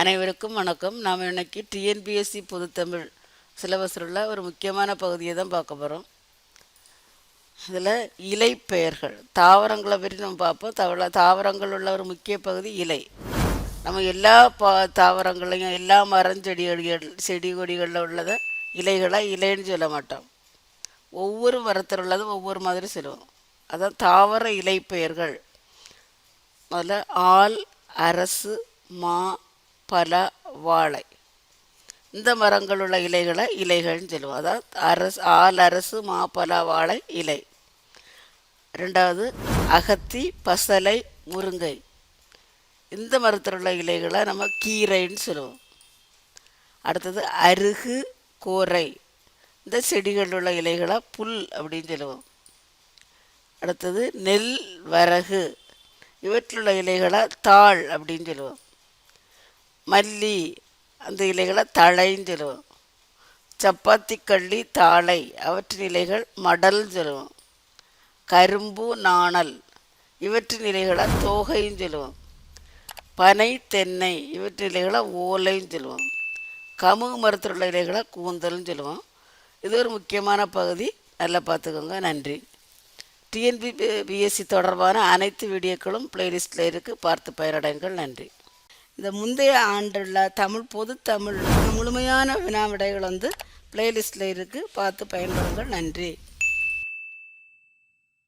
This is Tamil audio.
அனைவருக்கும் வணக்கம். நாம் இன்னைக்கு டிஎன்பிஎஸ்சி பொதுத்தமிழ் சிலபஸில் உள்ள ஒரு முக்கியமான பகுதியை தான் பார்க்க போகிறோம் இதில் இலை பெயர்கள். தாவரங்களை பற்றி நம்ம பார்ப்போம். தவள தாவரங்கள் உள்ள ஒரு முக்கிய பகுதி இலை. நம்ம எல்லா பா தாவரங்களையும் எல்லா மரஞ்செடிகள் செடி கொடிகளில் உள்ளதை இலைகளாக இலைன்னு சொல்ல மாட்டோம். ஒவ்வொரு மரத்தில் உள்ளதும் ஒவ்வொரு மாதிரி சொல்லுவோம். அதான் தாவர இலை பெயர்கள். முதல்ல ஆள் அரசு மா பல வாழை. இந்த மரங்கள் உள்ள இலைகளை இலைகள்னு சொல்லுவோம். அதாவது அரசு ஆல் அரசு மா வாழை இலை. ரெண்டாவது அகத்தி பசலை முருங்கை. இந்த மரத்தில் உள்ள இலைகளை நம்ம கீரைன்னு சொல்லுவோம். அடுத்தது அருகு கோரை. இந்த செடிகளில் உள்ள இலைகளை புல் அப்படின்னு சொல்லுவோம். அடுத்தது நெல் வரகு. இவற்றிலுள்ள இலைகளை தாள் அப்படின்னு சொல்லுவோம். மல்லி அந்த இலைகளை தழைன்னு சொல்லுவோம் சப்பாத்தி கள்ளி தாளை அவற்றின் இலைகள் மடல்னு சொல்லுவோம் கரும்பு நாணல் இவற்றின் இலைகளை தோகைன்னு சொல்லுவோம் பனை தென்னை இவற்றின் இலைகளை ஓலைன்னு சொல்லுவோம் கமுகு மரத்தில் உள்ள இலைகளை கூந்தல்னு சொல்லுவோம் இது ஒரு முக்கியமான பகுதி. நல்லா பார்த்துக்கோங்க. நன்றி. டிஎன்பி பிஎஸ்சி தொடர்பான அனைத்து வீடியோக்களும் பிளேலிஸ்டில் இருக்குது பார்த்து பயிரடைங்கள் நன்றி. இந்த முந்தைய ஆண்டுள்ள தமிழ் பொது தமிழ் முழுமையான வினா விடைகள் வந்து பிளேலிஸ்டில் இருக்குது பார்த்து பயன்படுங்கள். நன்றி.